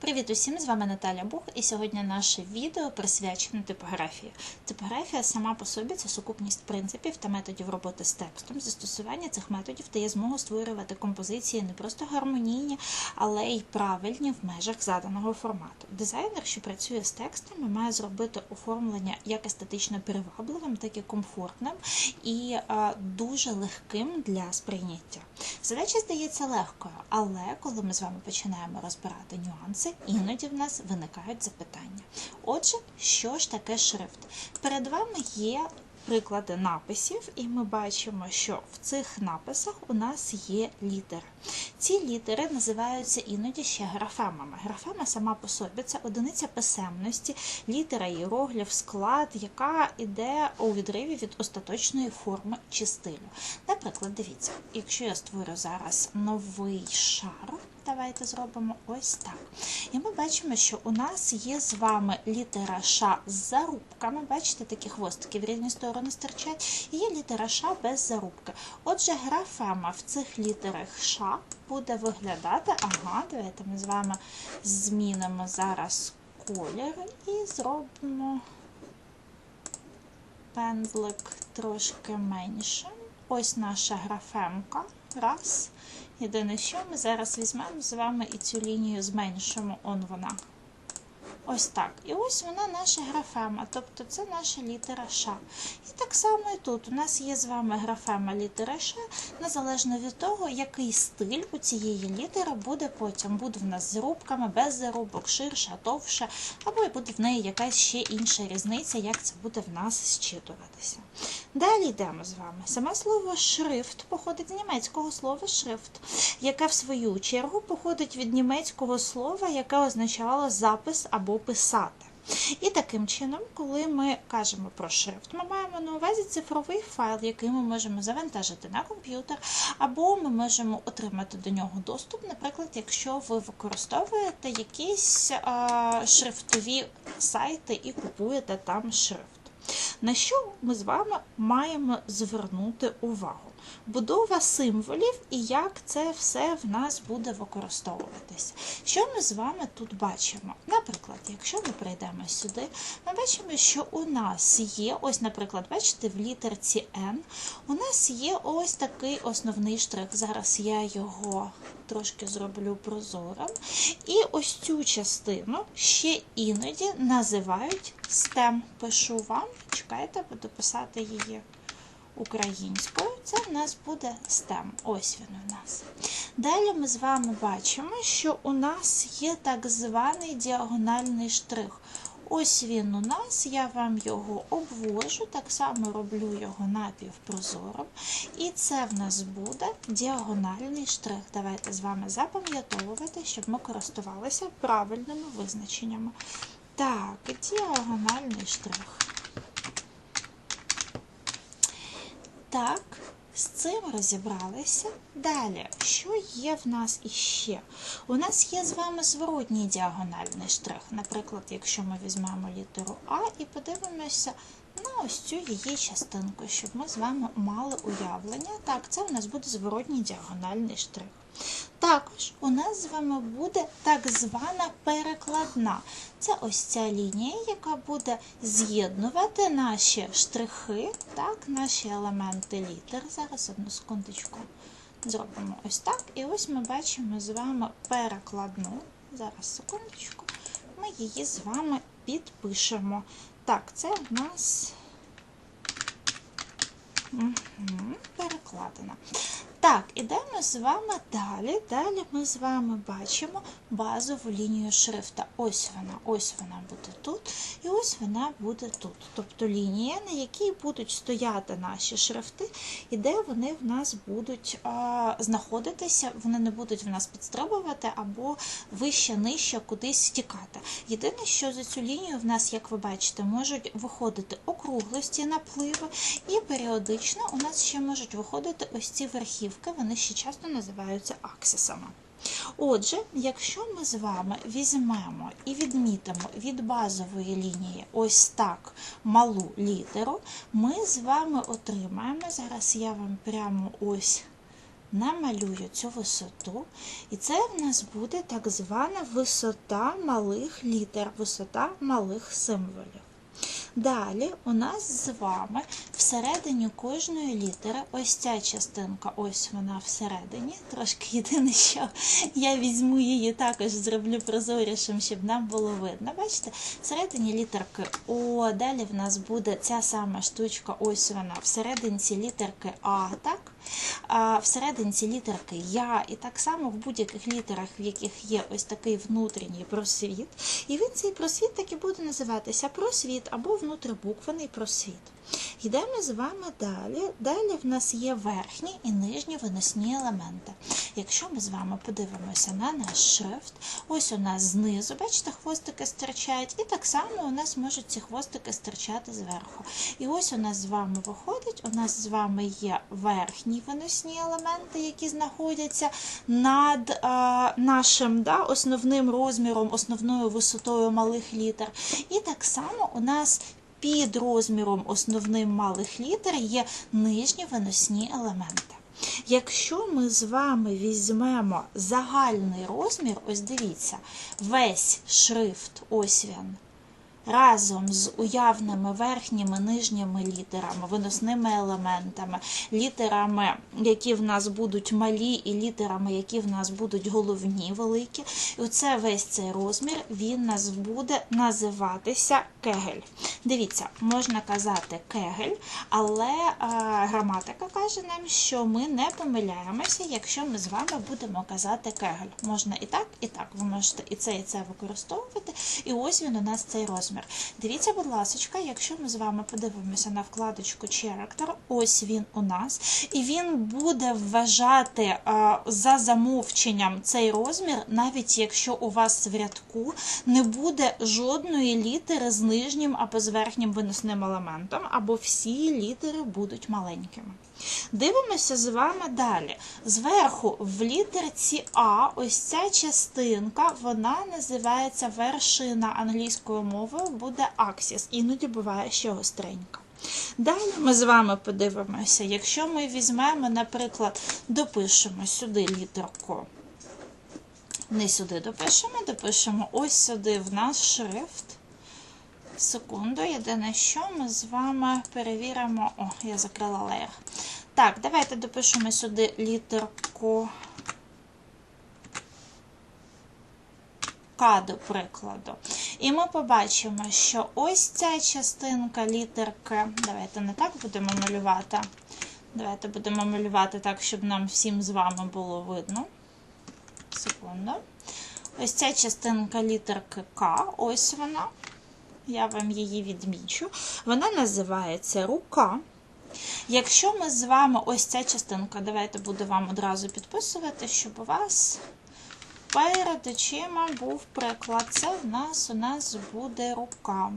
Привіт усім! З вами Наталя Бух, і сьогодні наше відео присвячене типографії. Типографія сама по собі це сукупність принципів та методів роботи з текстом. Застосування цих методів дає змогу створювати композиції не просто гармонійні, але й правильні в межах заданого формату. Дизайнер, що працює з текстами, має зробити оформлення як естетично привабливим, так і комфортним і а, дуже легким для сприйняття. Задача здається легкою, але коли ми з вами починаємо розбирати нюанси, іноді в нас виникають запитання. Отже, що ж таке шрифт? Перед вами є приклади написів, і ми бачимо, що в цих написах у нас є літери. Ці літери називаються іноді ще графемами. Графема сама по собі це одиниця писемності, літера, іерогліф, склад, яка йде у відриві від остаточної форми чи стилю. Наприклад, дивіться, якщо я створю зараз новий шар, давайте зробимо ось так. І ми бачимо, що у нас є з вами літера Ш з зарубками. Бачите, такі хвостики в різні сторони стирчать. І є літера Ш без зарубки. Отже, графема в цих літерах Ш буде виглядати. Ага, давайте ми з вами змінимо зараз колір і зробимо пензлик трошки меншим. Ось наша графемка. Раз. Єдине, що ми зараз візьмемо з вами і цю лінію зменшимо. Он вона. Ось так. І ось вона наша графема, тобто це наша літера Ш. І так само і тут. У нас є з вами графема літера Ш, незалежно від того, який стиль у цієї літери буде потім. Буде в нас з зарубками, без зарубок, ширша, товша, або буде в неї якась ще інша різниця, як це буде в нас зчитуватися. Далі йдемо з вами. Саме слово шрифт походить з німецького слова шрифт, яке в свою чергу походить від німецького слова, яке означало запис або писати. І таким чином, коли ми кажемо про шрифт, ми маємо на увазі цифровий файл, який ми можемо завантажити на комп'ютер, або ми можемо отримати до нього доступ, наприклад, якщо ви використовуєте якісь шрифтові сайти і купуєте там шрифт. На що ми з вами маємо звернути увагу? Будова символів і як це все в нас буде використовуватися. Що ми з вами тут бачимо? Наприклад, якщо ми прийдемо сюди, ми бачимо, що у нас є, ось, наприклад, бачите, в літерці N у нас є ось такий основний штрих. Зараз я його трошки зроблю прозорим. І ось цю частину ще іноді називають STEM. Пишу вам, чекайте, буду писати її українською, це в нас буде STEM. Ось він у нас. Далі ми з вами бачимо, що у нас є так званий діагональний штрих. Ось він у нас, я вам його обвожу, так само роблю його напівпрозорим. І це в нас буде діагональний штрих. Давайте з вами запам'ятовувати, щоб ми користувалися правильними визначеннями. Так, діагональний штрих. Так, з цим розібралися. Далі, що є в нас іще? У нас є з вами зворотній діагональний штрих. Наприклад, якщо ми візьмемо літеру А і подивимося на ось цю її частинку, щоб ми з вами мали уявлення. Так, це у нас буде зворотній діагональний штрих. Також у нас з вами буде так звана перекладна. Це ось ця лінія, яка буде з'єднувати наші штрихи, так, наші елементи літер. Зараз одну секундочку зробимо ось так. І ось ми бачимо з вами перекладну. Зараз секундочку, ми її з вами підпишемо. Так, це у нас перекладена. Так, ідемо з вами далі. Далі ми з вами бачимо базову лінію шрифта. Ось вона, ось вона буде тут, і ось вона буде тут. Тобто лінія, на якій будуть стояти наші шрифти, і де вони в нас будуть а, знаходитися, вони не будуть в нас підстрибувати або вище, нижче кудись стікати. Єдине, що за цю лінію в нас, як ви бачите, можуть виходити округлості напливи, і періодично у нас ще можуть виходити ось ці верхівки вони ще часто називаються аксисами. Отже, якщо ми з вами візьмемо і відмітимо від базової лінії ось так малу літеру, ми з вами отримаємо, зараз я вам прямо ось намалюю цю висоту, і це в нас буде так звана висота малих літер, висота малих символів. Далі у нас з вами всередині кожної літери, ось ця частинка, ось вона всередині. Трошки єдине, що я візьму її також зроблю прозорішим, щоб нам було видно. Бачите, всередині літерки О, далі в нас буде ця сама штучка, ось вона, всередині літерки А, так? Всерединці літерки Я, і так само в будь-яких літерах, в яких є ось такий внутрішній просвіт. І він цей просвіт так і буде називатися просвіт або внутрибуквений просвіт. Йдемо з вами далі. Далі в нас є верхні і нижні виносні елементи. Якщо ми з вами подивимося на наш шрифт, ось у нас знизу, бачите, хвостики стирчають, і так само у нас можуть ці хвостики стирчати зверху. І ось у нас з вами виходить, у нас з вами є верхні виносні елементи, які знаходяться над е, нашим да, основним розміром, основною висотою малих літер. І так само у нас під розміром основним малих літер є нижні виносні елементи. Якщо ми з вами візьмемо загальний розмір, ось дивіться, весь шрифт, ось він, разом з уявними верхніми нижніми літерами, виносними елементами, літерами, які в нас будуть малі, і літерами, які в нас будуть головні, великі. І оце весь цей розмір він нас буде називатися кегель. Дивіться, можна казати кегель, але а, граматика каже нам, що ми не помиляємося, якщо ми з вами будемо казати кегель. Можна і так, і так. Ви можете і це, і це використовувати. І ось він у нас цей розмір. Дивіться, будь ласка, якщо ми з вами подивимося на вкладочку Character, ось він у нас, і він буде вважати за замовченням цей розмір, навіть якщо у вас в рядку не буде жодної літери з нижнім або з верхнім виносним елементом, або всі літери будуть маленькими. Дивимося з вами далі. Зверху в літерці А, ось ця частинка, вона називається вершина англійською мовою, буде аксіс, іноді буває ще гостренька. Далі ми з вами подивимося, якщо ми візьмемо, наприклад, допишемо сюди літерку. Не сюди допишемо, допишемо ось сюди в наш шрифт. Секунду, єдине, що ми з вами перевіримо. О, я закрила леєр. Так, давайте допишемо сюди літерку К, до прикладу. І ми побачимо, що ось ця частинка літерки. Давайте не так будемо малювати. Давайте будемо малювати так, щоб нам всім з вами було видно. Секунду. Ось ця частинка літерки К, ось вона. Я вам її відмічу. Вона називається рука. Якщо ми з вами ось ця частинка, давайте буду вам одразу підписувати, щоб у вас перед очима був приклад. Це в нас у нас буде рука.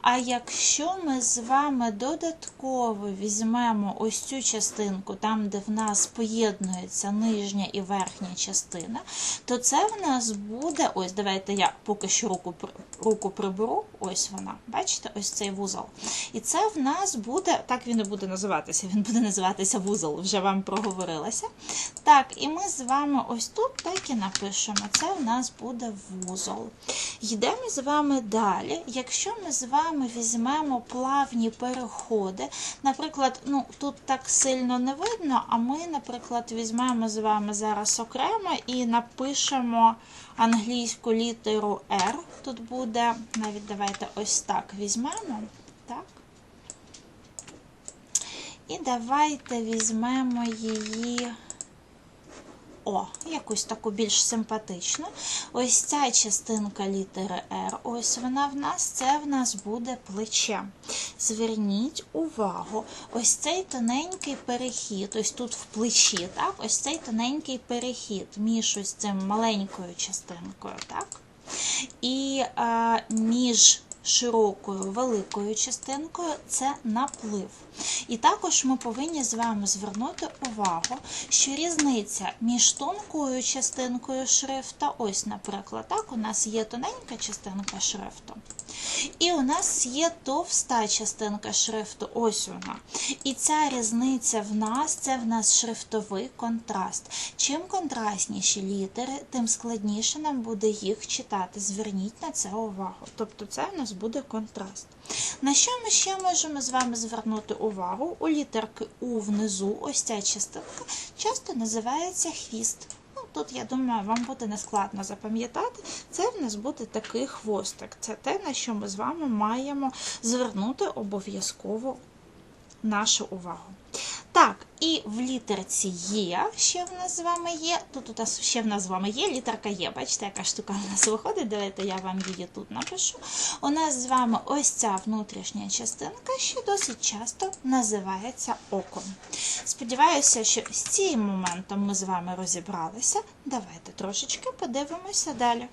А якщо ми з вами додатково візьмемо ось цю частинку, там, де в нас поєднується нижня і верхня частина, то це в нас буде, ось, давайте я поки що руку руку приберу, ось вона, бачите, ось цей вузол. І це в нас буде, так він і буде називатися, він буде називатися вузол, вже вам проговорилася. Так, і ми з вами ось тут так і напишемо, це в нас буде вузол. Йдемо з вами далі. Якщо ми з вами візьмемо плавні переходи, наприклад, ну тут так сильно не видно, а ми, наприклад, візьмемо з вами зараз окремо і напишемо англійську літеру R. Тут буде, навіть давайте ось так візьмемо. Так. І давайте візьмемо її. О, якусь таку більш симпатичну. Ось ця частинка літери R, ось вона в нас, це в нас буде плече. Зверніть увагу, ось цей тоненький перехід, ось тут в плечі, так, ось цей тоненький перехід між ось цим маленькою частинкою, так? І а, між широкою великою частинкою це наплив. І також ми повинні з вами звернути увагу, що різниця між тонкою частинкою шрифта, ось, наприклад, так, у нас є тоненька частинка шрифту. І у нас є товста частинка шрифту, ось вона. І ця різниця в нас це в нас шрифтовий контраст. Чим контрастніші літери, тим складніше нам буде їх читати. Зверніть на це увагу. Тобто це в нас буде контраст. На що ми ще можемо з вами звернути увагу? У літерки У внизу, ось ця частинка, часто називається хвіст. Тут, я думаю, вам буде нескладно запам'ятати. Це в нас буде такий хвостик. Це те, на що ми з вами маємо звернути обов'язково нашу увагу. Так, і в літерці Є ще в нас з вами є. Тут у ще в нас з вами є літерка Є. Бачите, яка штука в нас виходить. Давайте я вам її тут напишу. У нас з вами ось ця внутрішня частинка, що досить часто називається оком. Сподіваюся, що з цим моментом ми з вами розібралися. Давайте трошечки подивимося далі.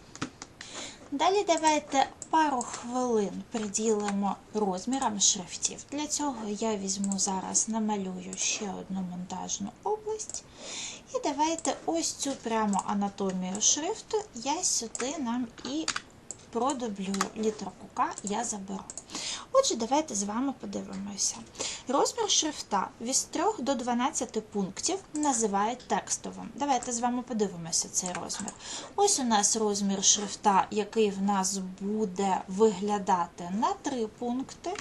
Далі давайте пару хвилин приділимо розмірам шрифтів. Для цього я візьму зараз, намалюю ще одну монтажну область. І давайте ось цю прямо анатомію шрифту я сюди нам і продублюю літерку К я заберу. Отже, давайте з вами подивимося. Розмір шрифта від 3 до 12 пунктів називають текстовим. Давайте з вами подивимося цей розмір. Ось у нас розмір шрифта, який в нас буде виглядати на 3 пункти.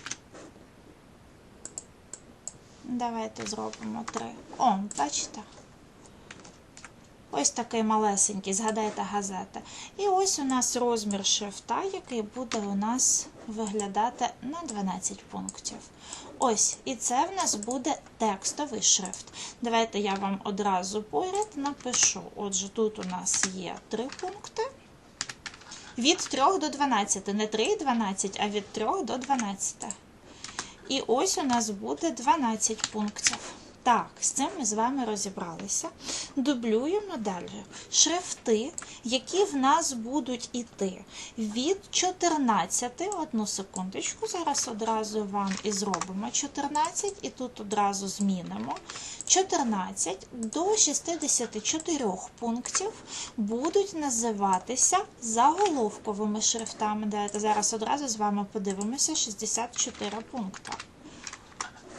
Давайте зробимо 3. О, бачите? Ось такий малесенький, згадайте газети. І ось у нас розмір шрифта, який буде у нас виглядати на 12 пунктів. Ось, і це в нас буде текстовий шрифт. Давайте я вам одразу поряд напишу. Отже, тут у нас є 3 пункти. Від 3 до 12, не 3 і 12, а від 3 до 12. І ось у нас буде 12 пунктів. Так, з цим ми з вами розібралися. Дублюємо далі. Шрифти, які в нас будуть іти від 14, одну секундочку, зараз одразу вам і зробимо 14, і тут одразу змінимо. 14 до 64 пунктів будуть називатися заголовковими шрифтами. Давайте зараз одразу з вами подивимося 64 пункти.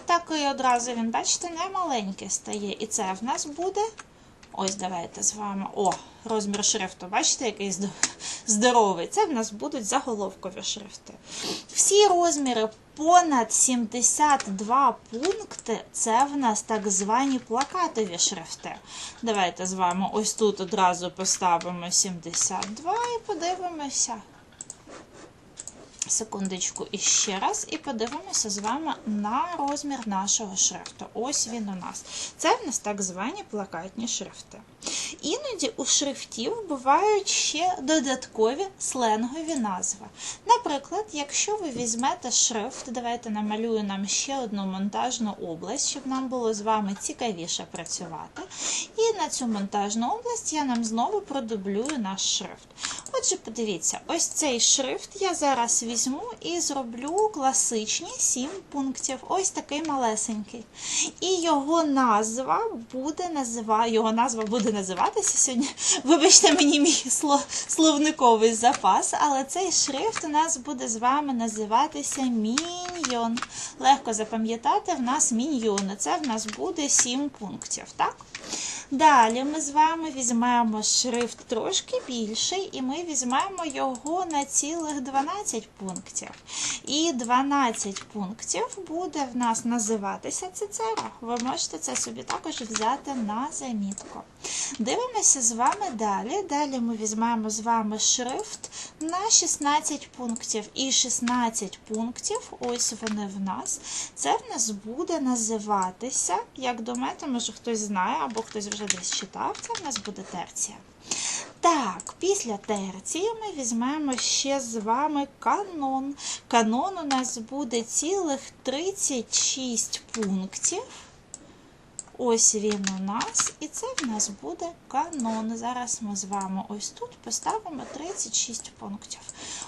Так і одразу він, бачите, не маленький стає. І це в нас буде. Ось, давайте з вами. О, розмір шрифту, бачите, який здоровий. Це в нас будуть заголовкові шрифти. Всі розміри понад 72 пункти це в нас так звані плакатові шрифти. Давайте з вами ось тут одразу поставимо 72 і подивимося. Секундочку іще раз, і подивимося з вами на розмір нашого шрифту. Ось він у нас. Це в нас так звані плакатні шрифти. Іноді у шрифтів бувають ще додаткові сленгові назви. Наприклад, якщо ви візьмете шрифт, давайте намалюю нам ще одну монтажну область, щоб нам було з вами цікавіше працювати. І на цю монтажну область я нам знову продублюю наш шрифт. Отже, подивіться, ось цей шрифт я зараз візьму і зроблю класичні 7 пунктів. Ось такий малесенький. І його назва буде назива... його назва буде називатися сьогодні. Вибачте мені мій словниковий запас, але цей шрифт у нас буде з вами називатися міньйон. Легко запам'ятати, в нас міньйони. Це в нас буде 7 пунктів. так? Далі ми з вами візьмемо шрифт трошки більший, і ми візьмемо його на цілих 12 пунктів. І 12 пунктів буде в нас називатися цицеро. Ви можете це собі також взяти на замітку. Дивимося з вами далі. Далі ми візьмемо з вами шрифт на 16 пунктів. І 16 пунктів, ось вони в нас. Це в нас буде називатися, як думаєте, може хтось знає, або хтось вже десь читав, це в нас буде терція. Так, після терції ми візьмемо ще з вами канон. Канон у нас буде цілих 36 пунктів. Ось він у нас, і це в нас буде канон. Зараз ми з вами ось тут поставимо 36 пунктів.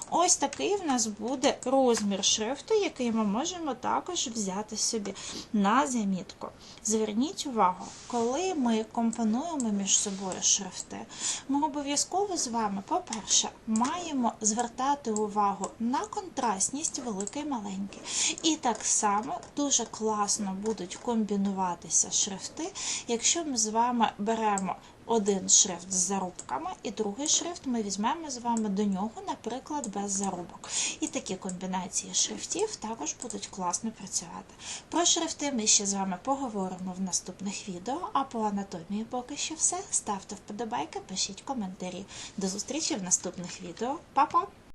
Ось такий в нас буде розмір шрифту, який ми можемо також взяти собі на замітку. Зверніть увагу, коли ми компонуємо між собою шрифти, ми обов'язково з вами, по-перше, маємо звертати увагу на контрастність великий і так само дуже класно будуть комбінуватися шрифти, якщо ми з вами беремо один шрифт з зарубками, і другий шрифт ми візьмемо з вами до нього, наприклад, без зарубок. І такі комбінації шрифтів також будуть класно працювати. Про шрифти ми ще з вами поговоримо в наступних відео, а по анатомії поки що все. Ставте вподобайки, пишіть коментарі. До зустрічі в наступних відео. Па-па!